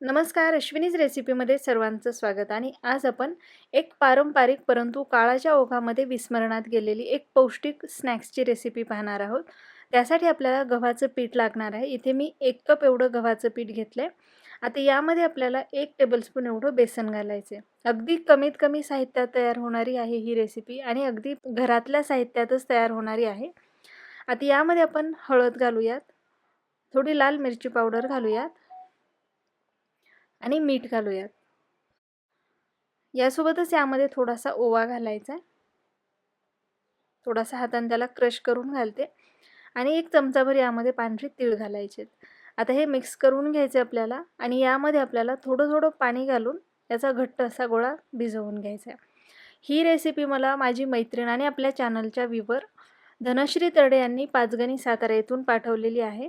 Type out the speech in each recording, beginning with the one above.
नमस्कार अश्विनीज रेसिपीमध्ये सर्वांचं स्वागत आणि आज आपण एक पारंपरिक परंतु काळाच्या ओघामध्ये विस्मरणात गेलेली एक पौष्टिक स्नॅक्सची रेसिपी पाहणार आहोत. त्यासाठी आपल्याला गव्हाचं पीठ लागणार आहे. इथे मी एक कप एवढं गव्हाचं पीठ घेतलं आहे आता यामध्ये आपल्याला एक टेबलस्पून एवढं बेसन घालायचं आहे अगदी कमीत कमी साहित्यात तयार होणारी आहे ही रेसिपी आणि अगदी घरातल्या साहित्यातच तयार होणारी आहे. आता यामध्ये आपण हळद घालूयात. थोडी लाल मिरची पावडर घालूयात. आणि मीठ घालूयात. यासोबतच यामध्ये थोडासा ओवा घालायचा आहे. थोडासा हाताने त्याला क्रश करून घालते. आणि एक चमचाभर यामध्ये पांढरे तीळ घालायचे. आता हे मिक्स करून घ्यायचे आपल्याला आणि यामध्ये आपल्याला थोडं थोडं पाणी घालून याचा घट्ट असा गोळा भिजवून घ्यायचा आहे. ही रेसिपी मला माझी मैत्रीण आणि आपल्या चॅनलच्या विवर धनश्री तडे यांनी पाचगणी सातारा येथून पाठवलेली आहे.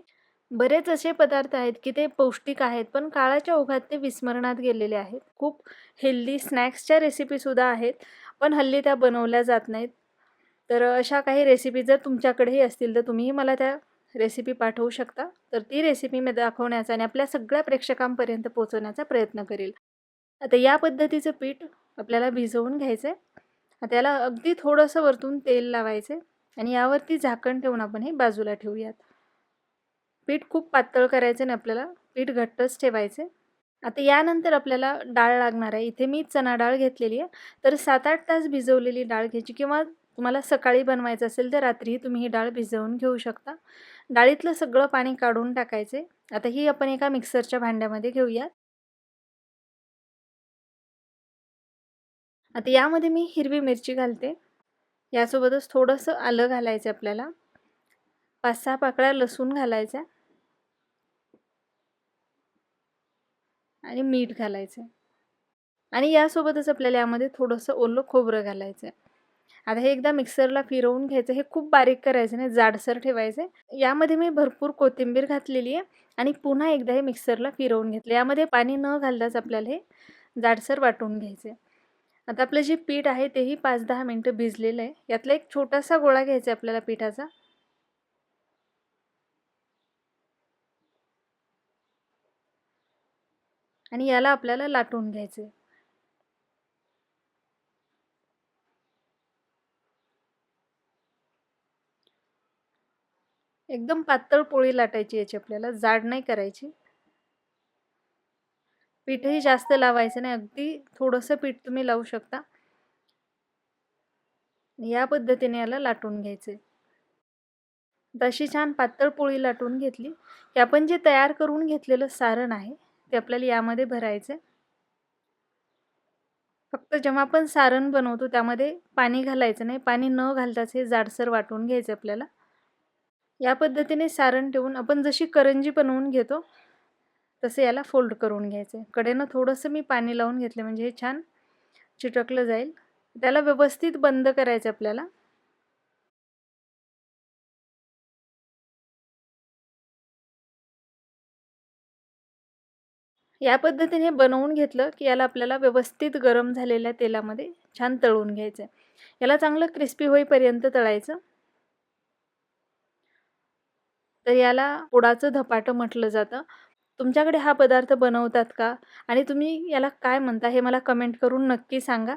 बरेच असे पदार्थ आहेत की ते पौष्टिक आहेत पण काळाच्या ओघात ते विस्मरणात गेलेले आहेत. खूप हेल्दी स्नॅक्सच्या रेसिपीसुद्धा आहेत पण हल्ली त्या बनवल्या जात नाहीत. तर अशा काही रेसिपी जर तुमच्याकडेही असतील तर तुम्हीही मला त्या रेसिपी पाठवू शकता. तर ती रेसिपी मी दाखवण्याचा आणि आपल्या सगळ्या प्रेक्षकांपर्यंत पोहोचवण्याचा प्रयत्न करेल. आता या पद्धतीचं पीठ आपल्याला भिजवून घ्यायचं आहे त्याला अगदी थोडंसं वरतून तेल लावायचं आणि यावरती झाकण ठेवून आपण हे बाजूला ठेवूयात. पीठ खूप पातळ करायचं नाही आपल्याला पीठ घट्टच ठेवायचे आता यानंतर आपल्याला डाळ लागणार आहे. इथे मी चणा डाळ घेतलेली आहे. तर सात आठ तास भिजवलेली डाळ घ्यायची किंवा तुम्हाला सकाळी बनवायचं असेल तर रात्रीही तुम्ही ही डाळ भिजवून घेऊ शकता. डाळीतलं सगळं पाणी काढून टाकायचे आता ही आपण एका मिक्सरच्या भांड्यामध्ये घेऊयात. आता यामध्ये मी हिरवी मिरची घालते. यासोबतच थोडंसं आलं घालायचं आपल्याला. पाच सहा पाकळ्या लसूण घालायच्या आणि मीठ घालायचं. आणि यासोबतच आपल्याला यामध्ये थोडंसं ओलं खोबरं घालायचं. आहे आता हे एकदा मिक्सरला फिरवून घ्यायचं हे खूप बारीक करायचं नाही जाडसर ठेवायचं. यामध्ये मी भरपूर कोथिंबीर घातलेली आहे आणि पुन्हा एकदा हे मिक्सरला फिरवून घेतलं. यामध्ये पाणी न घालताच आपल्याला हे जाडसर वाटून घ्यायचं आता आपलं जे पीठ आहे तेही पाच दहा मिनटं भिजलेलं आहे. यातला एक छोटासा गोळा घ्यायचा आहे आपल्याला पिठाचा. आणि याला आपल्याला लाटून घ्यायचे एकदम पातळ पोळी लाटायची याची आपल्याला जाड नाही करायची. पीठही जास्त लावायचं नाही अगदी थोडंसं पीठ तुम्ही लावू शकता. या पद्धतीने याला लाटून घ्यायचे तशी छान पातळ पोळी लाटून घेतली. की आपण जे तयार करून घेतलेलं सारण आहे ते आपल्याला यामध्ये भरायचं फक्त जेव्हा आपण सारण बनवतो त्यामध्ये पाणी घालायचं नाही. पाणी न घालताच हे जाडसर वाटून घ्यायचं आपल्याला. या पद्धतीने सारण ठेवून आपण जशी करंजी बनवून घेतो तसे याला फोल्ड करून घ्यायचं आहे कडेनं थोडंसं मी पाणी लावून घेतलं म्हणजे हे छान चिटकलं जाईल. त्याला व्यवस्थित बंद करायचं आपल्याला. या पद्धतीने बनवून घेतलं की याला आपल्याला व्यवस्थित गरम झालेल्या तेलामध्ये छान तळून घ्यायचं आहे याला चांगलं क्रिस्पी होईपर्यंत तळायचं. तर याला पोडाचं धपाटं म्हटलं जातं. तुमच्याकडे हा पदार्थ बनवतात का? आणि तुम्ही याला काय म्हणता हे मला कमेंट करून नक्की सांगा.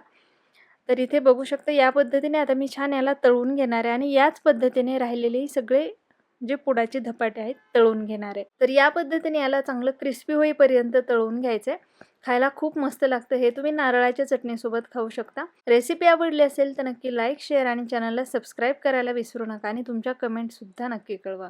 तर इथे बघू शकता या पद्धतीने आता मी छान याला तळून घेणार आहे आणि याच पद्धतीने राहिलेले सगळे जे पुडाचे धपाटे आहेत तळून घेणार. आहे तर या पद्धतीने याला चांगलं क्रिस्पी होईपर्यंत तळून घ्यायचं आहे खायला खूप मस्त लागतं. हे तुम्ही नारळाच्या चटणीसोबत खाऊ शकता. रेसिपी आवडली असेल तर नक्की लाईक शेअर आणि चॅनलला सबस्क्राईब करायला विसरू नका आणि तुमच्या कमेंटसुद्धा नक्की कळवा.